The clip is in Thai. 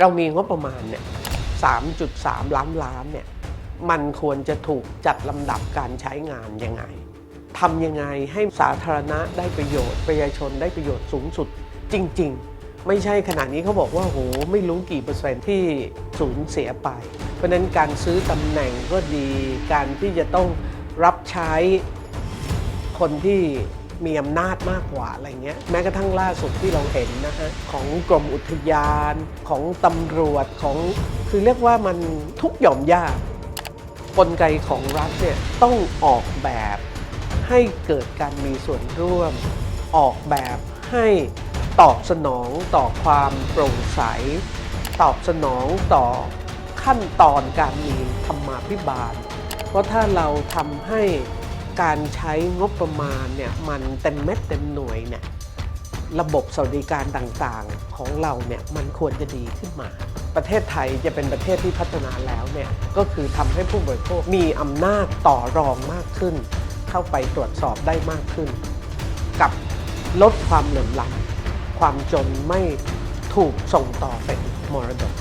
เรามีงบประมาณเนี่ย3.3 ล้านล้านเนี่ยมันควรจะถูกจัดลำดับการใช้งานยังไงทำยังไงให้สาธารณะได้ประโยชน์ ประชาชนได้ประโยชน์สูงสุดจริง ๆ ไม่ใช่ขนาดนี้เขาบอกว่าโหไม่รู้กี่เปอร์เซ็นต์ที่สูญเสียไป เพราะนั้นการซื้อตำแหน่งก็ดี การที่จะต้องรับใช้คนที่ มีอำนาจมากกว่าอะไรเงี้ยแม้กระทั่งล่าสุดที่เราเห็นนะฮะของกรมอุทยานของตำรวจของคือเรียกว่ามันทุกหย่อมย่ากลไกของรัฐเนี่ยต้องออกแบบให้เกิดการมีส่วนร่วม ออกแบบให้ตอบสนองต่อความโปร่งใส ตอบสนองต่อขั้นตอนการมีธรรมาภิบาล เพราะถ้าเราทำให้ การใช้งบประมาณเนี่ยมันเต็มเม็ดเต็มหน่วยเนี่ยระบบสวัสดิการต่างๆของเราเนี่ยมันควรจะดีขึ้นมา ประเทศไทยจะเป็นประเทศที่พัฒนาแล้วเนี่ยก็คือทำให้ผู้บริโภคมีอำนาจต่อรองมากขึ้น เข้าไปตรวจสอบได้มากขึ้น กับลดความเหลื่อมล้ำความจนไม่ถูกส่งต่อเป็นมรดก